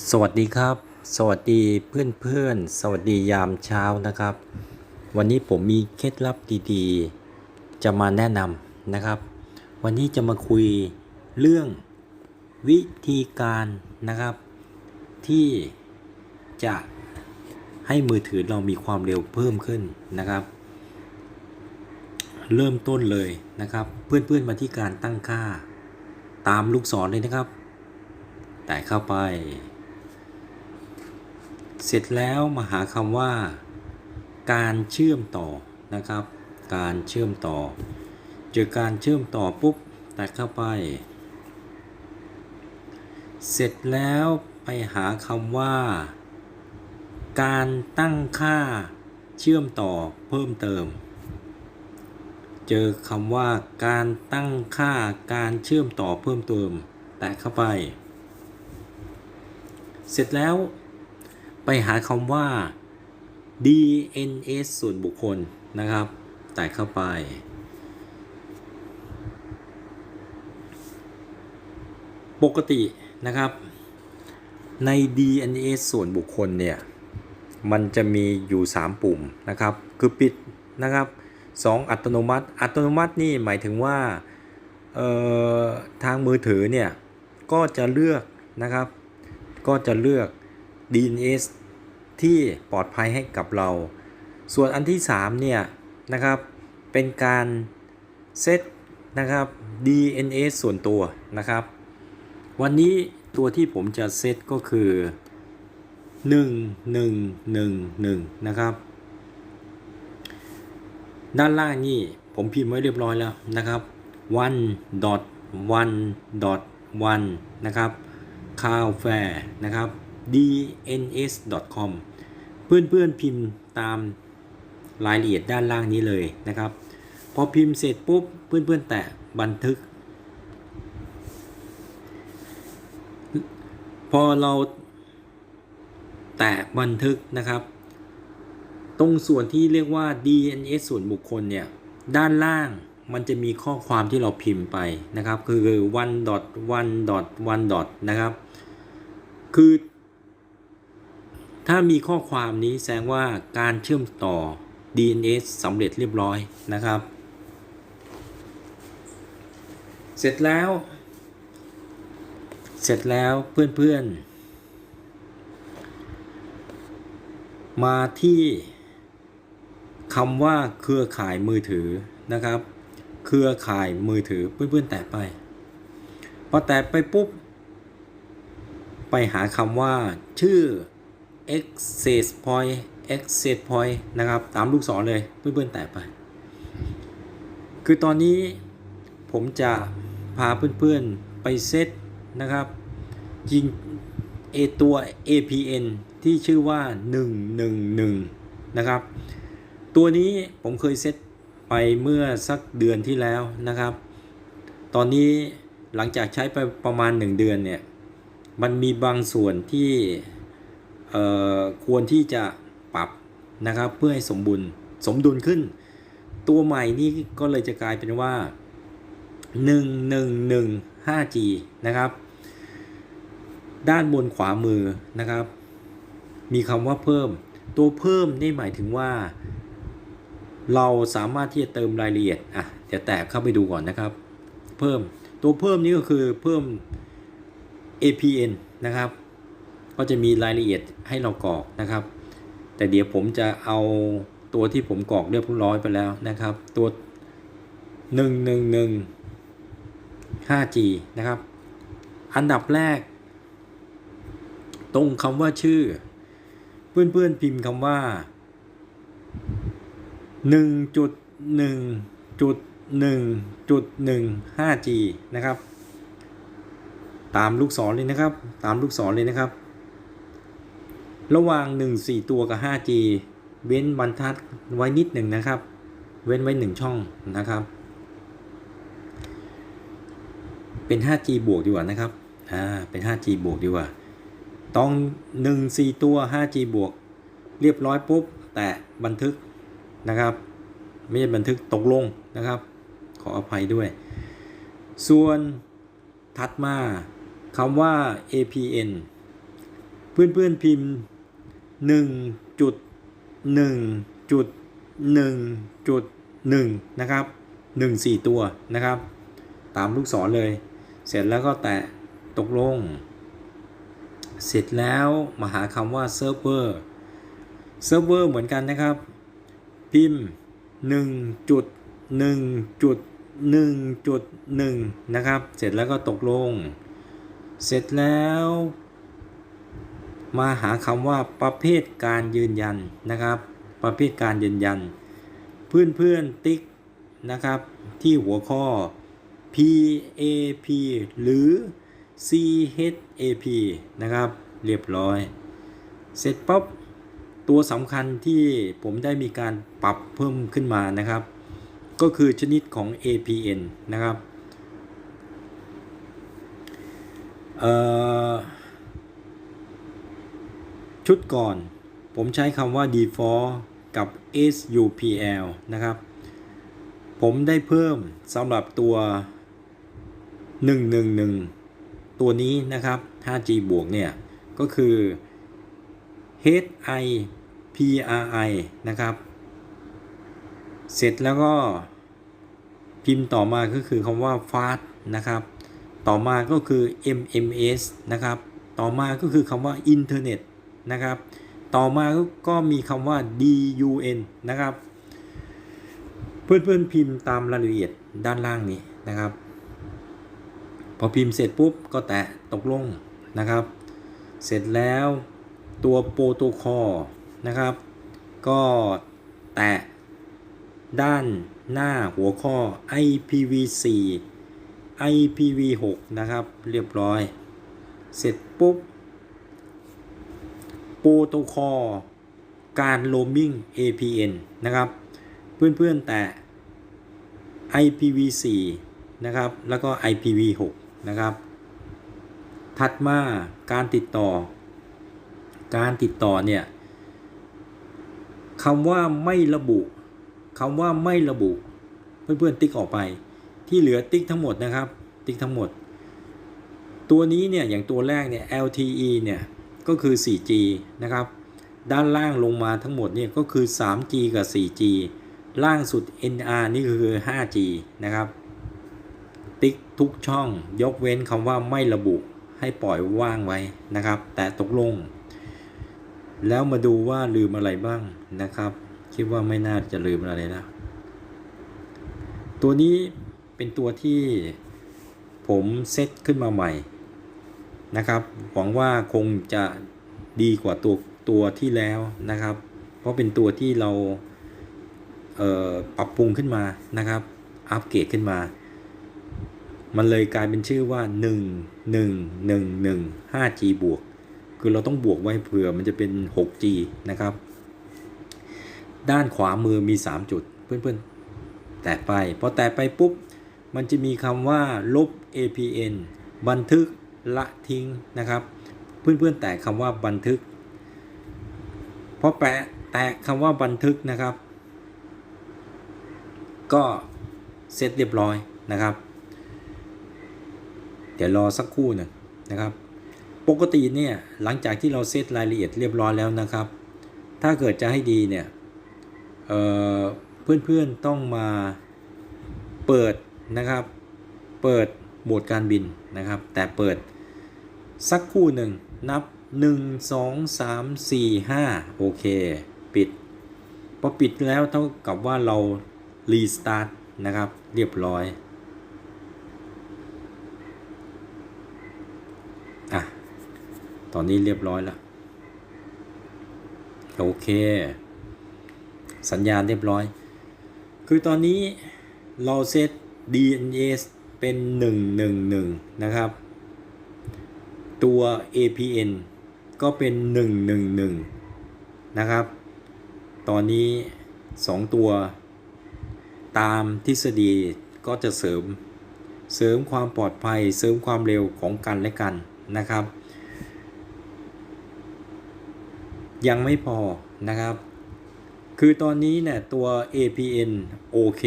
สวัสดีครับ สวัสดีเพื่อนเพื่อนๆสวัสดียามเช้านะครับ วันนี้ผมมีเคล็ดลับดีๆ จะมาแนะนำนะครับ วันนี้จะมาคุยเรื่องวิธีการนะครับ ที่จะให้มือถือเรามีความเร็วเพิ่มขึ้นนะครับ เริ่มต้นเลยนะครับ เพื่อนๆมาที่การตั้งค่า ตามลูกศรเลยนะครับ แต่เข้าไป เสร็จแล้วมาหาคำว่า การเชื่อมต่อนะครับ การเชื่อมต่อ เจอการเชื่อมต่อปุ๊บแตะเข้าไป เสร็จแล้วไปหาคำว่า การตั้งค่าเชื่อมต่อเพิ่มเติม เจอคำว่าการตั้งค่าการเชื่อมต่อเพิ่มเติม แตะเข้าไป เสร็จแล้ว ไปหาคำว่า DNS ส่วนบุคคลนะครับ แตะเข้าไป ปกตินะครับ ใน DNS ส่วนบุคคลเนี่ย มันจะมีอยู่ 3 ปุ่มนะครับ คือปิดนะครับ 2 อัตโนมัติ อัตโนมัตินี่หมายถึงว่าทางมือถือเนี่ย ก็จะเลือกนะครับ ก็จะเลือก DNS ที่ปลอดภัยให้กับเรา ส่วนอันที่ 3 เนี่ย นะครับ เป็นการเซตนะครับ DNS ส่วนตัวนะครับ วันนี้ตัวที่ผมจะเซตก็คือ 1111 นะครับ ด้านล่างนี่ผมพิมพ์ไว้เรียบร้อยแล้วนะครับ one dot one dot one นะครับ c o w f a i r นะครับ dns.com เพื่อนเพื่อนๆพิมพ์ตามรายละเอียดด้านล่างนี้เลยนะครับ พอพิมพ์เสร็จปุ๊บเพื่อนเพื่อนๆแตะบันทึก พอเราแตะบันทึกนะครับ ตรงส่วนที่เรียกว่า DNS ส่วนบุคคลเนี่ย ด้านล่างมันจะมีข้อความที่เราพิมพ์ไปนะครับ คือ one dot one dot one dot นะครับ คือ ถ้ามีข้อความนี้แสดงว่าการเชื่อมต่อ DNS สำเร็จเรียบร้อยนะครับ เสร็จแล้ว เสร็จแล้วเพื่อนๆ มาที่คำว่าเครือข่ายมือถือนะครับ เครือข่ายมือถือเพื่อนๆแตะไป พอแตะไปปุ๊บ ไปหาคำว่าชื่อ access point access point นะครับ ตามลูกศรเลยเพื่อนๆแตะไป คือตอนนี้ผมจะพาเพื่อนๆไปเซตนะครับจิงเอตัว APN ที่ชื่อว่า 111 นะครับ ตัวนี้ผมเคยเซตไปเมื่อสักเดือนที่แล้วนะครับ ตอนนี้หลังจากใช้ไปประมาณ 1 เดือนเนี่ย มันมีบางส่วนที่ ควรที่จะปรับนะครับเพื่อให้สมบุญสมดุลขึ้น ตัวใหม่นี้ก็เลยจะกลายเป็นว่า 1115G นะครับ ด้านบนขวามือนะครับ มีคำว่าเพิ่ม ตัวเพิ่มนี่หมายถึงว่า เราสามารถที่จะเติมรายละเอียดอะเดี๋ยวแตะเข้าไปดูก่อนนะครับ เพิ่มตัวเพิ่มนี้ก็คือเพิ่ม APN นะครับ ก็จะมีรายละเอียดให้เรากรอกนะครับ แต่เดี๋ยวผมจะเอาตัวที่ผมกรอกเรียบร้อยไปแล้วนะครับ ตัว 111 5G นะครับ อันดับแรก ตรงคำว่าชื่อ เพื่อนๆพิมพ์คำว่า 1.1.1.15G นะครับ ตามลูกศรเลยนะครับ ตามลูกศรเลยนะครับ ระหว่าง 1 4 ตัวกับ 5G เว้นบรรทัดไว้นิดหนึ่งนะครับ เว้นไว้ 1 ช่องนะครับ เป็น 5G บวกดีกว่านะครับ อ่า เป็น 5G บวกดีกว่า ต้อง 1 4 ตัว 5G บวก เรียบร้อยปุ๊บ แตะบันทึกนะครับ ไม่ใช่บันทึกตกลงนะครับ ขออภัยด้วย ส่วนถัดมาคำว่า APN เพื่อนเพื่อนๆพิมพ์ หนึ่งจุดหนึ่งจุดหนึ่งจุดหนึ่งนะครับหนึ่งสี่ตัวนะครับ ตามลูกศรเลย เสร็จแล้วก็แตะตกลง เสร็จแล้วมาหาคำว่าเซิร์ฟเวอร์เซิร์ฟเวอร์เหมือนกันนะครับ พิมพ์1จุด1จุด1จุด1นะครับ เสร็จแล้วก็ตกลง เสร็จแล้ว มาหาคำว่าประเภทการยืนยันนะครับ ประเภทการยืนยัน เพื่อนเพื่อนติ๊กนะครับ ที่หัวข้อ PAP หรือ CHAP นะครับ เรียบร้อย เสร็จปั๊บตัวสำคัญที่ผมได้มีการปรับเพิ่มขึ้นมานะครับ ก็คือชนิดของ APN นะครับ เอ่อ ชุดก่อน ผมใช้คำว่า default กับ SUPL นะครับ ผมได้เพิ่มสำหรับตัว 111 ตัวนี้นะครับ 5G บวกเนี่ย ก็คือ HI PRI นะครับ เสร็จแล้วก็พิมพ์ต่อมาก็คือคำว่า fast นะครับ ต่อมาก็คือ MMS นะครับ ต่อมาก็คือคำว่า Internet นะครับ ต่อมาก็มีคำว่า DUN นะครับ เพื่อนๆพิมพ์ตามรายละเอียดด้านล่างนี้นะครับ พอพิมพ์เสร็จปุ๊บก็แตะตกลงนะครับ เสร็จแล้วตัวโปรโตคอลนะครับ ก็แตะด้านหน้าหัวข้อ IPv4 IPv6 นะครับ เรียบร้อย เสร็จปุ๊บ โปรโตคอลการโลมมิ่ง APN นะครับ เพื่อนๆแต่ IPv4 นะครับ แล้วก็ IPv6 นะครับ ถัดมาการติดต่อ การติดต่อเนี่ยคำว่าไม่ระบุคำว่าไม่ระบุ เพื่อนๆติ๊กออกไป ที่เหลือติ๊กทั้งหมดนะครับ ติ๊กทั้งหมด ตัวนี้เนี่ยอย่างตัวแรกเนี่ย LTE เนี่ย ก็คือ 4G นะครับ ด้านล่างลงมาทั้งหมดเนี่ยก็คือ 3G กับ 4G ล่างสุด NR นี่คือ 5G นะครับ ติ๊กทุกช่องยกเว้นคำว่าไม่ระบุให้ปล่อยว่างไว้นะครับ แต่ตกลง แล้วมาดูว่าลืมอะไรบ้างนะครับ คิดว่าไม่น่าจะลืมอะไรแล้วตัวนี้เป็นตัวที่ผมเซตขึ้นมาใหม่ นะครับ หวังว่าคงจะดีกว่าตัวตัวที่แล้วนะครับ เพราะเป็นตัวที่เราเปรับปรุงขึ้นมานะครับ อัปเกรดขึ้นมา มันเลยกลายเป็นชื่อว่า 1 1 1 1 5G บวก คือเราต้องบวกไว้เผื่อมันจะเป็น 6G นะครับ ด้านขวามือมี 3 จุด เพื่อนๆ แตะไป พอแตะไปปุ๊บ มันจะมีคำว่าลบ APN บันทึก ละทิ้งนะครับ เพื่อนๆแตะคำว่าบันทึกพอแปะแตะคำว่าบันทึกนะครับ ก็เสร็จเรียบร้อยนะครับ เดี๋ยวรอสักครู่หนึ่งนะครับ ปกติเนี่ยหลังจากที่เราเซตรายละเอียดเรียบร้อยแล้วนะครับ ถ้าเกิดจะให้ดีเนี่ยเเพื่อนๆต้องมาเปิดนะครับ เปิดโหมดการบินนะครับ แต่เปิด สักคู่หนึ่งนับ 1 2 3 4 5 โอเค ปิด พอปิดแล้วเท่ากับว่าเรารีสตาร์ทนะครับ เรียบร้อยอะตอนนี้เรียบร้อยแล้ว โอเค สัญญาณเรียบร้อย คือตอนนี้เราเซต DNS เป็น 111 นะครับ ตัว APN ก็เป็น 111 นะครับ ตอนนี้ 2 ตัว ตามทฤษฎีก็จะเสริม เสริมความปลอดภัย เสริมความเร็วของกันและกันนะครับ ยังไม่พอนะครับ คือตอนนี้เนี่ยตัว APN โอเค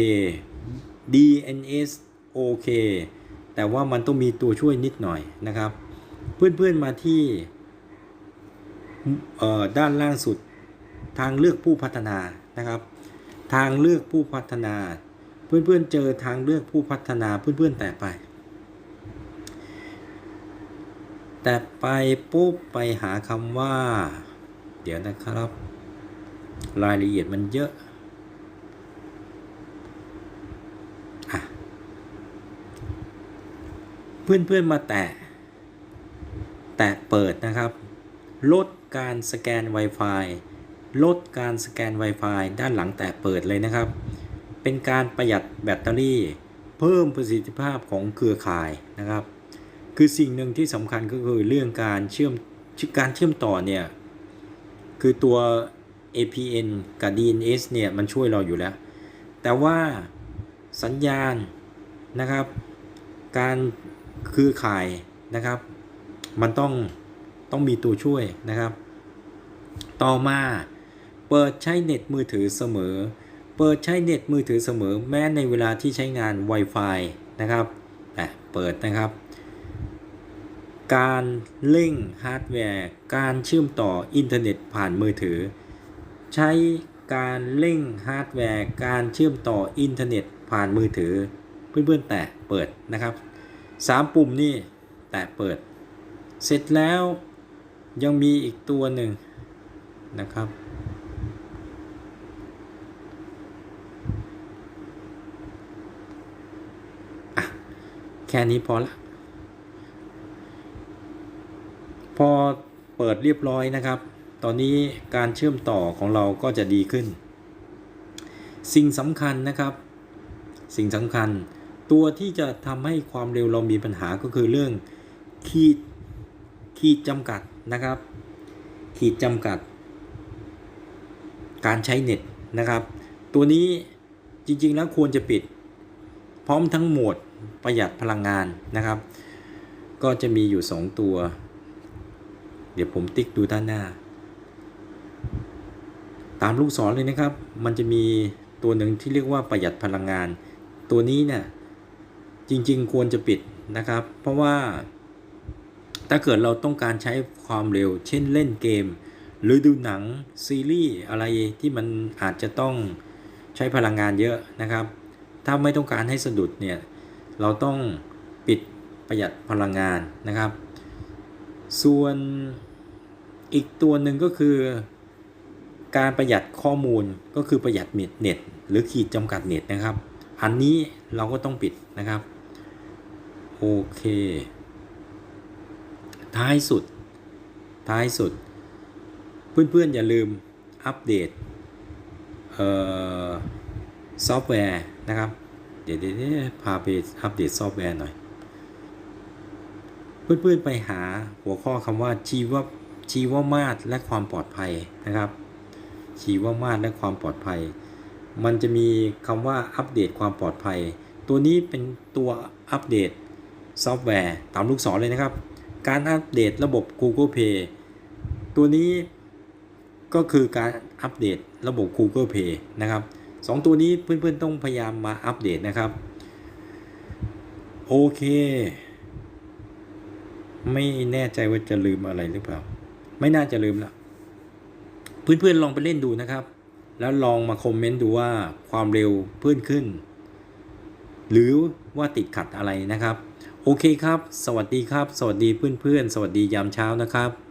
DNS โอเค แต่ว่ามันต้องมีตัวช่วยนิดหน่อยนะครับ เพื่อนๆมาที่ด้านล่างสุดทางเลือกผู้พัฒนานะครับ ทางเลือกผู้พัฒนา เพื่อนๆเจอทางเลือกผู้พัฒนาเพื่อนๆแตะไป แต่ไปปุ๊บไปหาคำว่า เดี๋ยวนะครับ รายละเอียดมันเยอะอะเพื่อนๆมาแตะ แตะเปิดนะครับ ลดการสแกน Wi-Fi ลดการสแกน Wi-Fi ด้านหลังแตะเปิดเลยนะครับ เป็นการประหยัดแบตเตอรี่ เพิ่มประสิทธิภาพของเครือข่ายนะครับ คือสิ่งหนึ่งที่สำคัญก็คือเรื่องการเชื่อมการเชื่อมต่อเนี่ย คือตัว APN กับ DNS เนี่ยมันช่วยเราอยู่แล้ว แต่ว่าสัญญาณนะครับ การเครือข่ายนะครับ มันต้องต้องมีตัวช่วยนะครับ ต่อมาเปิดใช้เน็ตมือถือเสมอ เปิดใช้เน็ตมือถือเสมอ แม้ในเวลาที่ใช้งาน Wi-Fi นะครับแต่เปิดนะครับ การเร่งฮาร์ดแวร์ การเชื่อมต่ออินเทอร์เน็ตผ่านมือถือ ใช้การเร่งฮาร์ดแวร์ การเชื่อมต่ออินเทอร์เน็ตผ่านมือถือ เพื่อนๆ แตะเปิดนะครับสามปุ่มนี่แตะเปิด เสร็จแล้วยังมีอีกตัวหนึ่งนะครับ แค่นี้พอละ พอเปิดเรียบร้อยนะครับ ตอนนี้การเชื่อมต่อของเราก็จะดีขึ้น สิ่งสำคัญนะครับ สิ่งสำคัญตัวที่จะทำให้ความเร็วเรามีปัญหาก็คือเรื่องขีด ขีดจำกัดนะครับ ขีดจำกัด การใช้เน็ตนะครับ ตัวนี้จริง ๆ แล้วควรจะปิด พร้อมทั้งโหมดประหยัดพลังงานนะครับ ก็จะมีอยู่ 2 ตัว เดี๋ยวผมติ๊กดูด้านหน้า ตามลูกศรเลยนะครับ มันจะมีตัวหนึ่งที่เรียกว่าประหยัดพลังงาน ตัวนี้เนี่ยจริง ๆ ควรจะปิดนะครับ เพราะว่า ถ้าเกิดเราต้องการใช้ความเร็ว เช่นเล่นเกม หรือดูหนังซีรีส์อะไรที่มันอาจจะต้องใช้พลังงานเยอะนะครับ ถ้าไม่ต้องการให้สะดุดเนี่ยเราต้องปิดประหยัดพลังงานนะครับ ส่วนอีกตัวหนึ่งก็คือ การประหยัดข้อมูลก็คือประหยัดเน็ตหรือขีดจำกัดเน็ตนะครับ อันนี้เราก็ต้องปิดนะครับ โอเค ท้ายสุด ท้ายสุด เพื่อนๆ อย่าลืมอัปเดตซอฟต์แวร์นะครับ เดี๋ยวเดี๋ยวพาไปอัปเดตซอฟต์แวร์หน่อย เพื่อนๆ ไปหาหัวข้อคำว่าชีวชีวมาตรและความปลอดภัยนะครับ ชีวมาตรและความปลอดภัย มันจะมีคำว่าอัปเดตความปลอดภัย ตัวนี้เป็นตัวอัปเดตซอฟต์แวร์ตามลูกศรเลยนะครับ การอัปเดตระบบ Google Play ตัวนี้ก็คือการอัปเดตระบบ Google Play นะครับสองตัวนี้เพื่อนๆต้องพยายามมาอัปเดตนะครับ โอเค ไม่แน่ใจว่าจะลืมอะไรหรือเปล่า ไม่น่าจะลืมละเพื่อนๆลองไปเล่นดูนะครับ แล้วลองมาคอมเมนต์ดูว่าความเร็วเพิ่มขึ้น หรือว่าติดขัดอะไรนะครับ โอเคครับ สวัสดีครับ สวัสดีเพื่อนๆ สวัสดียามเช้านะครับ